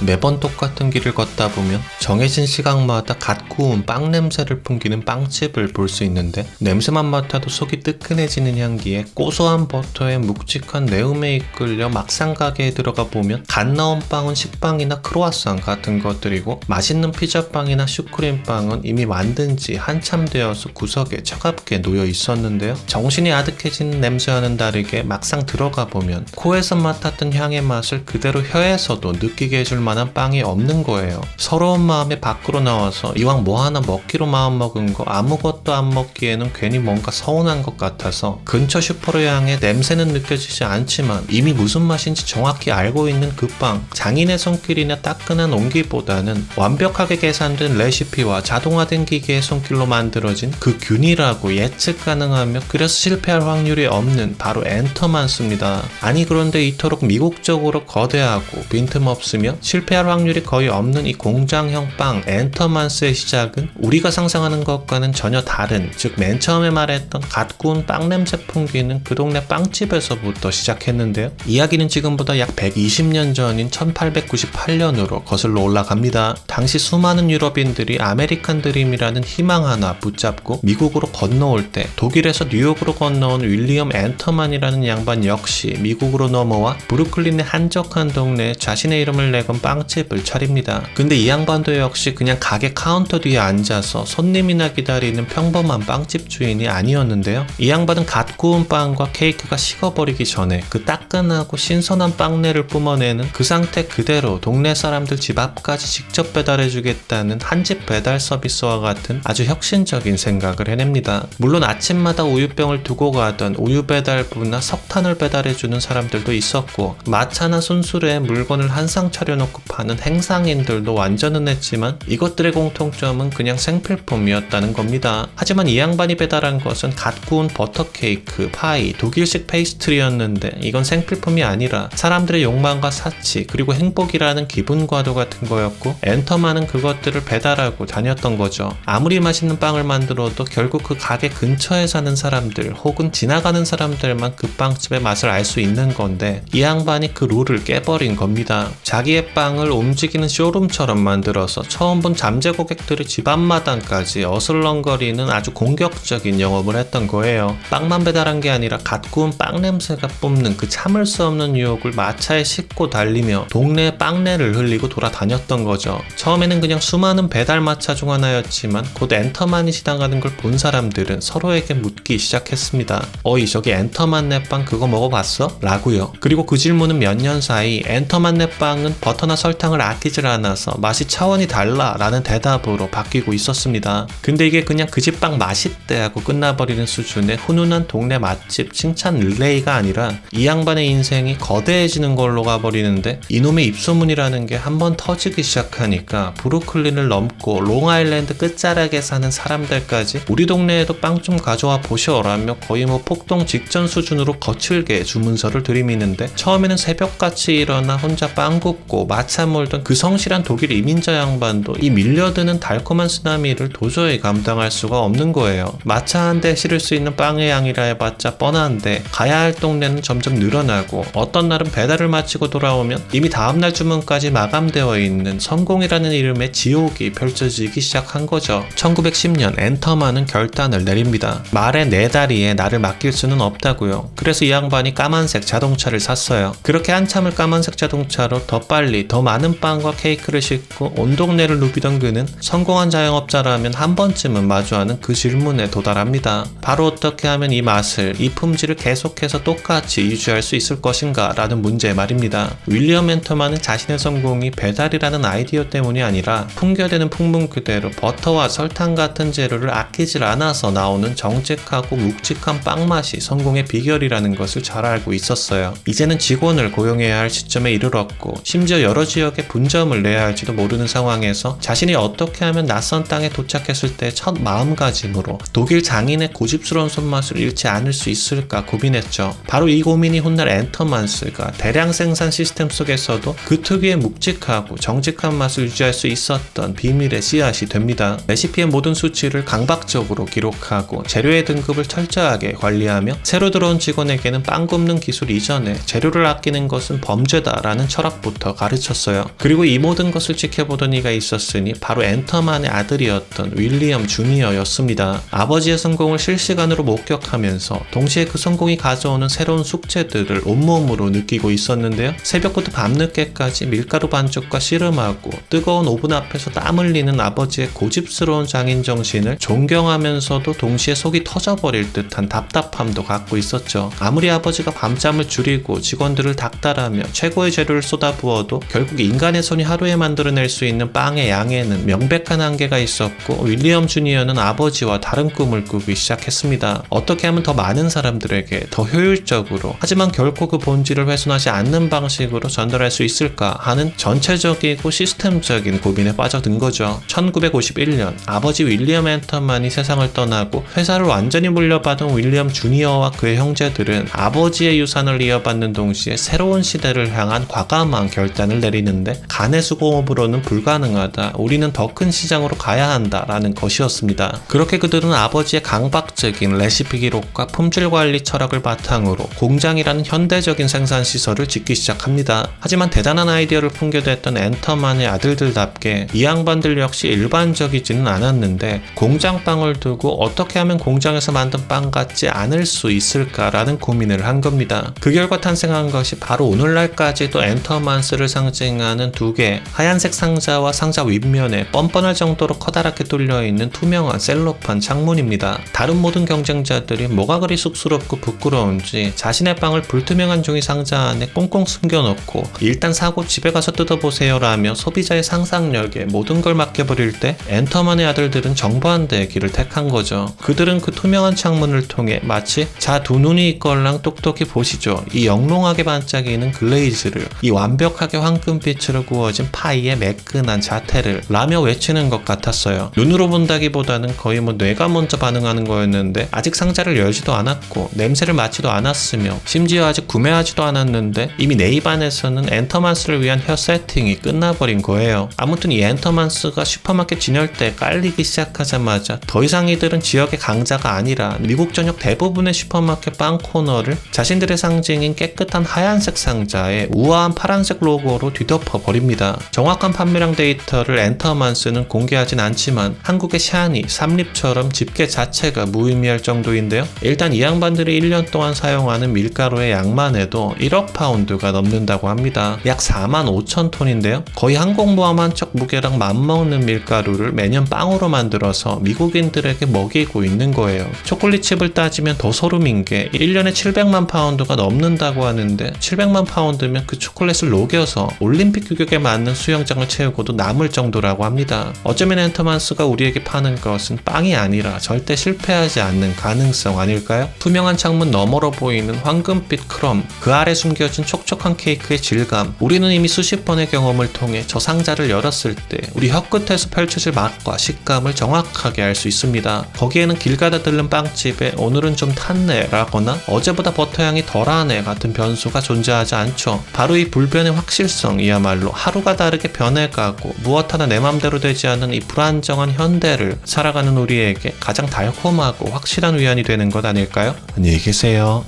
매번 똑같은 길을 걷다 보면 정해진 시각마다 갓 구운 빵 냄새를 풍기는 빵집을 볼 수 있는데 냄새만 맡아도 속이 뜨끈해지는 향기에 고소한 버터에 묵직한 내음에 이끌려 막상 가게에 들어가 보면 갓 나온 빵은 식빵이나 크로아상 같은 것들이고 맛있는 피자빵이나 슈크림빵은 이미 만든 지 한참 되어서 구석에 차갑게 놓여 있었는데요. 정신이 아득해지는 냄새와는 다르게 막상 들어가 보면 코에서 맡았던 향의 맛을 그대로 혀에서도 느끼게 해줄 만한 빵이 없는 거예요. 서러운 마음에 밖으로 나와서 이왕 뭐 하나 먹기로 마음먹은 거 아무것도 안 먹기에는 괜히 뭔가 서운한 것 같아서 근처 슈퍼로 향해 냄새는 느껴지지 않지만 이미 무슨 맛인지 정확히 알고 있는 그 빵 장인의 손길이나 따끈한 온기보다는 완벽하게 계산된 레시피와 자동화된 기계의 손길로 만들어진 그 균이라고 예측 가능하며 그래서 실패할 확률이 없는 바로 엔터만스입니다. 아니 그런데 이토록 미국적으로 거대하고 빈틈없으며 실 패할 확률이 거의 없는 이 공장형 빵 엔터만스의 시작은 우리가 상상하는 것과는 전혀 다른 즉 맨 처음에 말했던 갓 구운 빵 냄새 풍기는 그 동네 빵집에서부터 시작했는데요. 이야기는 지금보다 약 120년 전인 1898년으로 거슬러 올라갑니다. 당시 수많은 유럽인들이 아메리칸 드림이라는 희망 하나 붙잡고 미국으로 건너올 때 독일에서 뉴욕으로 건너온 윌리엄 엔터만이라는 양반 역시 미국으로 넘어와 브루클린의 한적한 동네에 자신의 이름을 내건 빵집을 차립니다. 근데 이 양반도 역시 그냥 가게 카운터 뒤에 앉아서 손님이나 기다리는 평범한 빵집 주인이 아니었는데요. 이 양반은 갓 구운 빵과 케이크가 식어버리기 전에 그 따끈하고 신선한 빵내를 뿜어내는 그 상태 그대로 동네 사람들 집 앞까지 직접 배달해주겠다는 한집 배달 서비스와 같은 아주 혁신적인 생각을 해냅니다. 물론 아침마다 우유병을 두고 가던 우유 배달부나 석탄을 배달해주는 사람들도 있었고 마차나 순수레에 물건을 한 상 차려놓고 파는 행상인들도 완전은 했지만 이것들의 공통점은 그냥 생필품이었다는 겁니다. 하지만 이 양반이 배달한 것은 갓 구운 버터 케이크, 파이, 독일식 페이스트리였는데 이건 생필품이 아니라 사람들의 욕망과 사치 그리고 행복이라는 기분과도 같은 거였고 엔터만은 그것들을 배달하고 다녔던 거죠. 아무리 맛있는 빵을 만들어도 결국 그 가게 근처에 사는 사람들 혹은 지나가는 사람들만 그 빵집의 맛을 알 수 있는 건데 이 양반이 그 룰을 깨버린 겁니다. 자기의 빵을 움직이는 쇼룸처럼 만들어서 처음 본 잠재 고객들의 집 앞마당까지 어슬렁거리는 아주 공격적인 영업을 했던 거예요. 빵만 배달한 게 아니라 갓 구운 빵 냄새가 뿜는 그 참을 수 없는 유혹을 마차에 싣고 달리며 동네 빵내를 흘리고 돌아다녔던 거죠. 처음에는 그냥 수많은 배달 마차 중 하나였지만 곧 엔터만이 지나가는 걸 본 사람들은 서로에게 묻기 시작했습니다. 어이 저기 엔터만 내 빵 그거 먹어봤어? 라고요. 그리고 그 질문은 몇 년 사이 엔터만 내 빵은 버터 나 설탕을 아끼질 않아서 맛이 차원이 달라 라는 대답으로 바뀌고 있었습니다. 근데 이게 그냥 그 집 빵 맛있대 하고 끝나버리는 수준의 훈훈한 동네 맛집 칭찬 릴레이가 아니라 이 양반의 인생이 거대해지는 걸로 가버리는데 이놈의 입소문이라는 게 한 번 터지기 시작하니까 브루클린을 넘고 롱아일랜드 끝자락에 사는 사람들까지 우리 동네에도 빵 좀 가져와 보셔라며 거의 뭐 폭동 직전 수준으로 거칠게 주문서를 들이미는데 처음에는 새벽같이 일어나 혼자 빵 굽고 마차 몰던 그 성실한 독일 이민자 양반도 이 밀려드는 달콤한 쓰나미를 도저히 감당할 수가 없는 거예요. 마차 한 대 실을 수 있는 빵의 양이라 해봤자 뻔한데 가야 할 동네는 점점 늘어나고 어떤 날은 배달을 마치고 돌아오면 이미 다음날 주문까지 마감되어 있는 성공이라는 이름의 지옥이 펼쳐지기 시작한 거죠. 1910년 엔터만은 결단을 내립니다. 말의 네 다리에 나를 맡길 수는 없다고요. 그래서 이 양반이 까만색 자동차를 샀어요. 그렇게 한참을 까만색 자동차로 더 빨리 더 많은 빵과 케이크를 싣고 온 동네를 누비던 그는 성공한 자영업자라면 한 번쯤은 마주하는 그 질문에 도달합니다. 바로 어떻게 하면 이 맛을, 이 품질을 계속해서 똑같이 유지할 수 있을 것인가 라는 문제 말입니다. 윌리엄 엔터만은 자신의 성공이 배달이라는 아이디어 때문이 아니라 풍겨대는 풍문 그대로 버터와 설탕 같은 재료를 아끼질 않아서 나오는 정직하고 묵직한 빵 맛이 성공의 비결이라는 것을 잘 알고 있었어요. 이제는 직원을 고용해야 할 시점에 이르렀고 심지어 여러 지역에 분점을 내야 할지도 모르는 상황에서 자신이 어떻게 하면 낯선 땅에 도착했을 때 첫 마음가짐으로 독일 장인의 고집스러운 손맛을 잃지 않을 수 있을까 고민했죠. 바로 이 고민이 훗날 엔터만스가 대량 생산 시스템 속에서도 그 특유의 묵직하고 정직한 맛을 유지할 수 있었던 비밀의 씨앗이 됩니다. 레시피의 모든 수치를 강박적으로 기록하고 재료의 등급을 철저하게 관리하며 새로 들어온 직원에게는 빵 굽는 기술 이전에 재료를 아끼는 것은 범죄다라는 철학부터 가르쳐 쳤어요. 그리고 이 모든 것을 지켜보던 이가 있었으니 바로 엔터만의 아들이었던 윌리엄 주니어였습니다. 아버지의 성공을 실시간으로 목격하면서 동시에 그 성공이 가져오는 새로운 숙제들을 온몸으로 느끼고 있었는데요. 새벽부터 밤늦게까지 밀가루 반죽과 씨름하고 뜨거운 오븐 앞에서 땀 흘리는 아버지의 고집스러운 장인 정신을 존경하면서도 동시에 속이 터져버릴 듯한 답답함도 갖고 있었죠. 아무리 아버지가 밤잠을 줄이고 직원들을 닥달하며 최고의 재료를 쏟아부어도 결국 인간의 손이 하루에 만들어낼 수 있는 빵의 양에는 명백한 한계가 있었고 윌리엄 주니어는 아버지와 다른 꿈을 꾸기 시작했습니다. 어떻게 하면 더 많은 사람들에게 더 효율적으로 하지만 결코 그 본질을 훼손하지 않는 방식으로 전달할 수 있을까 하는 전체적이고 시스템적인 고민에 빠져든 거죠. 1951년 아버지 윌리엄 앤턴만이 세상을 떠나고 회사를 완전히 물려받은 윌리엄 주니어와 그의 형제들은 아버지의 유산을 이어받는 동시에 새로운 시대를 향한 과감한 결단을 내 리는데 간의 수공업으로는 불가능하다. 우리는 더 큰 시장으로 가야 한다라는 것이었습니다. 그렇게 그들은 아버지의 강박적인 레시피 기록과 품질 관리 철학을 바탕으로 공장이라는 현대적인 생산 시설을 짓기 시작합니다. 하지만 대단한 아이디어를 풍겨댔던 엔터만의 아들들답게 이 양반들 역시 일반적이지는 않았는데 공장빵을 두고 어떻게 하면 공장에서 만든 빵 같지 않을 수 있을까라는 고민을 한 겁니다. 그 결과 탄생한 것이 바로 오늘날까지도 엔터만스를 상징 하는 두 개 하얀색 상자와 상자 윗면에 뻔뻔할 정도로 커다랗게 뚫려 있는 투명한 셀로판 창문입니다. 다른 모든 경쟁자들이 뭐가 그리 쑥스럽고 부끄러운지 자신의 빵을 불투명한 종이 상자 안에 꽁꽁 숨겨놓고 일단 사고 집에 가서 뜯어보세요라며 소비자의 상상력에 모든 걸 맡겨버릴 때 엔터만의 아들들은 정반대의 길을 택한 거죠. 그들은 그 투명한 창문을 통해 마치 자 두 눈이 있걸랑 똑똑히 보시죠. 이 영롱하게 반짝이는 글레이즈를 이 완벽하게 황 금빛으로 구워진 파이의 매끈한 자태를 라며 외치는 것 같았어요. 눈으로 본다기보다는 거의 뭐 뇌가 먼저 반응하는 거였는데 아직 상자를 열지도 않았고 냄새를 맡지도 않았으며 심지어 아직 구매하지도 않았는데 이미 내 입안에서는 엔터만스를 위한 혀 세팅이 끝나버린 거예요. 아무튼 이 엔터만스가 슈퍼마켓 진열대에 깔리기 시작하자마자 더 이상 이들은 지역의 강자가 아니라 미국 전역 대부분의 슈퍼마켓 빵 코너를 자신들의 상징인 깨끗한 하얀색 상자에 우아한 파란색 로고로 뒤덮어 버립니다. 정확한 판매량 데이터를 엔터만스는 공개하진 않지만 한국의 샤니, 삼립처럼 집게 자체가 무의미할 정도인데요. 일단 이 양반들이 1년 동안 사용하는 밀가루의 양만 해도 1억 파운드가 넘는다고 합니다. 약 4만 5천 톤인데요. 거의 항공모함 한 척 무게랑 맞먹는 밀가루를 매년 빵으로 만들어서 미국인들에게 먹이고 있는 거예요. 초콜릿 칩을 따지면 더 소름인 게 1년에 700만 파운드가 넘는다고 하는데 700만 파운드면 그 초콜릿을 녹여서 올림픽 규격에 맞는 수영장을 채우고도 남을 정도라고 합니다. 어쩌면 엔터만스가 우리에게 파는 것은 빵이 아니라 절대 실패하지 않는 가능성 아닐까요? 투명한 창문 너머로 보이는 황금빛 크럼, 그 아래 숨겨진 촉촉한 케이크의 질감. 우리는 이미 수십 번의 경험을 통해 저 상자를 열었을 때 우리 혀끝에서 펼쳐질 맛과 식감을 정확하게 알 수 있습니다. 거기에는 길 가다 들른 빵집에 오늘은 좀 탔네 라거나 어제보다 버터향이 덜하네 같은 변수가 존재하지 않죠. 바로 이 불변의 확실성 이야말로 하루가 다르게 변해가고 무엇 하나 내 맘대로 되지 않는 이 불안정한 현대를 살아가는 우리에게 가장 달콤하고 확실한 위안이 되는 것 아닐까요? 안녕히 계세요.